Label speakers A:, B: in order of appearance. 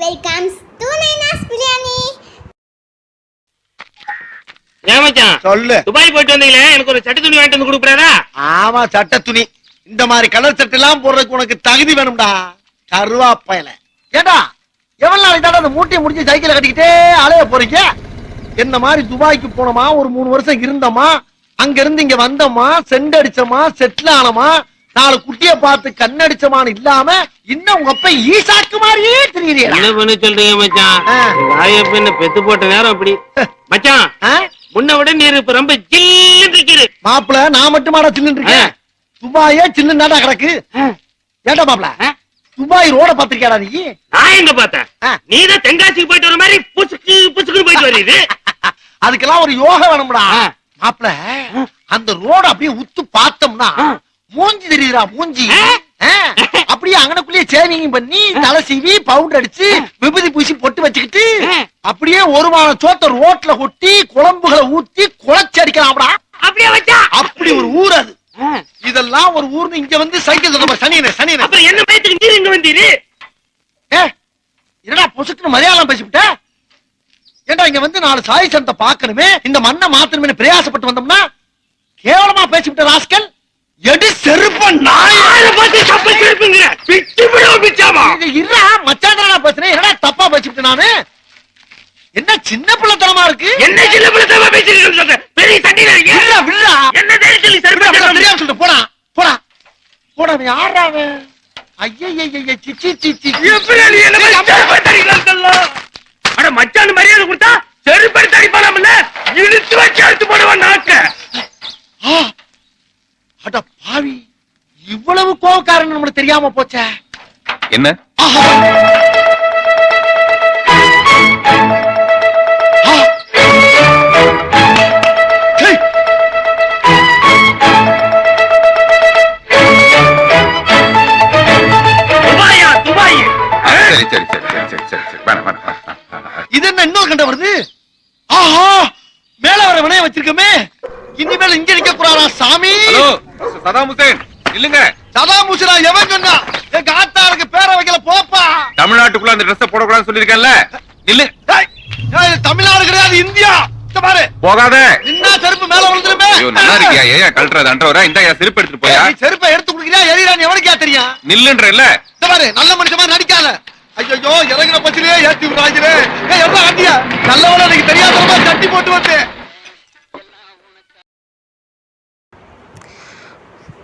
A: Welcomes to Nainas biryani
B: ஏன் மச்சான்?
C: சொல்லு.
B: துபாய் போயிட்டு வந்தீங்களே எனக்கு ஒரு சட்டை துணி வாங்கிட்டு வந்து கொடுக்குறாரா
C: ஆமா சட்ட துணி. இந்த மாதிரி கலர் சட்டை எல்லாம் போடுறதுக்கு உனக்கு தகுதி வேணும்டா. கருவாப்பையில. ஏண்டா எவ்வளவு நாளைக்கு தாண்டா அந்த மூட்டையை முடிஞ்சு சைக்கிளை கட்டிக்கிட்டே அலைய போறீங்க? என்ன மாதிரி துபாய்க்கு போனோமா? ஒரு மூணு வருஷம் இருந்தோமா? அங்க இருந்து இங்க வந்தோமா? செண்ட் அடிச்சோமா செட்டில் ஆனோமா? நாலு குட்டிய பார்த்து கண்ணடிச்சமான்னு இல்லாம இன்னும் உங்க அப்பா ஈசாக்கு மாதிரியே தெரியுறீங்களா
B: என்ன பண்ண சொல்றீங்க மச்சான். வாயப்ப என்ன பெத்து போட்ட நேரம் அப்படி மச்சான் முன்ன விட நீர் இப்ப ரொம்ப ஜில்லுன்னு இருக்குது
C: மாப்பிள நான் மட்டுமாடா சில்லுன்னு இருக்கேன். துபாயே சில்லுன்னாடா கிடக்கு
B: ஆ.
C: ஏண்டா மாப்பிள? துபாய் ரோட பாத்திருக்கியாடா நீ
B: நான் எங்க பார்த்தேன்
C: ஆ.
B: நீதான் தென்காசிக்கு போயிட்டு வர மாதிரி புசுக்கு புசுக்கு போயிட்டு வருது
C: அதுக்கெல்லாம் ஒரு யோகா வேணும்டா. மாப்பிள அந்த ரோட அப்படியே உத்து பார்த்தோம்னா. மூஞ்சி தெரியுதுடா மூஞ்சி. அப்படியே அங்கனக்குள்ளேயே சேவிங் பண்ணி தலை சீவி பவுடர் அடிச்சு விபூதி பூசி பொட்டு வச்சுக்கிட்டு. அப்படியே ஒரு வாரம் சோத்த ரோட்ல கொட்டி குழம்புகளை ஊத்தி குழச்சி அடிக்கலாம்டா.
B: அப்படியே வச்சா?
C: அப்படி ஒரு ஊர் அது. இதெல்லாம் ஒரு ஊர்னு இங்க வந்து சைக்கிள் சொல்ற சனியனே சனியனே.
B: அப்புறம் என்ன பயத்துக்கு நீர் இங்க வந்தீரு?
C: ஏ என்னடா பொசுக்குன்னு மலையாளம் பேசிவிட்ட? ஏண்டா இங்க வந்து நாலு சாய் சந்தை பார்க்கணுமே? இந்த மண்ணை மாத்தணுமே பிரயாசப்பட்டு வந்தோம்னா கேவலமா பேசிவிட்ட ராஸ்கல் எடி செருப்ப நாய
B: ஆளை பார்த்து தப்பா திருப்புங்கிற பிச்சு விடுவோம் பிச்சாமா
C: இருடா மச்சாந்திரனா பேசுறேன். என்னடா தப்பா பேசிவிட்ட நானு? என்ன சின்ன பிள்ளைத்தனமா இருக்கு?
B: என்ன சின்ன பிள்ளை பேசிட்டு சொல்ற? பெரிய சண்டையில இருக்கீங்க என்ன தைரியம் சொல்லி சரி
C: தெரியாம சொல்லிட்டு போடா போடா. போடா அவன்? யாரா அவன் ஐயய்யய்ய சிச்சி சிச்சி
B: எப்படி நீ என்ன மாதிரி செருப்பை தடிக்கலாம் சொல்லலாம்? அட மச்சான் மரியாதை கொடுத்தா செருப்பை தடிப்பாலாம்ல இழுத்து வச்சு அழுத்து போடுவான் நாக்க!
C: அட பாவி. இவ்வளவு கோவக்காரன் நம்மளுக்கு தெரியாம போச்சே.
D: என்ன? சரி சரி சரி சரி சரி சரி சரி. வேணாம் வேணாம் வேணாம்.
C: இது என்ன இன்னொரு கண்ட வருது? ஆஹா மேல வர வினைய வச்சிருக்கமே. இனிமேல் இங்க நிக்க கூடாதா சாமி?
D: ஹலோ சதாம் ஹுசேன் இல்லங்க
C: சதா முசிரா எவன் சொன்னா எங்க ஆத்தாருக்கு பேரை வைக்கல போப்பா
D: தமிழ்நாட்டுக்குள்ள அந்த ட்ரெஸ் போடக்கூடாதுன்னு சொல்லியிருக்கேன்ல. நில்லு.
C: தமிழ்நாடு கிடையாது இந்தியா. இந்த பாரு.
D: போகாத.
C: செருப்பு மேல விழுந்துருமே.
D: ஐயோ நல்லா இருக்கியா? ஏன் கழட்டுறது அன்றவரா? இந்த செருப்பு எடுத்துட்டு போயா?
C: செருப்பை எடுத்து குடுக்கிறியா? எரியறான்னு எவனுக்கா தெரியும்
D: நில்லுன்ற இல்ல
C: இந்த பாரு நல்ல மனுஷன் மாதிரி நடிக்காத. ஐயோ இறங்குற பச்சிலே ஏத்தி விடுறாங்களே ஏய் எவ்வளவு ஆண்டியா எனக்கு தட்டி போட்டு வந்து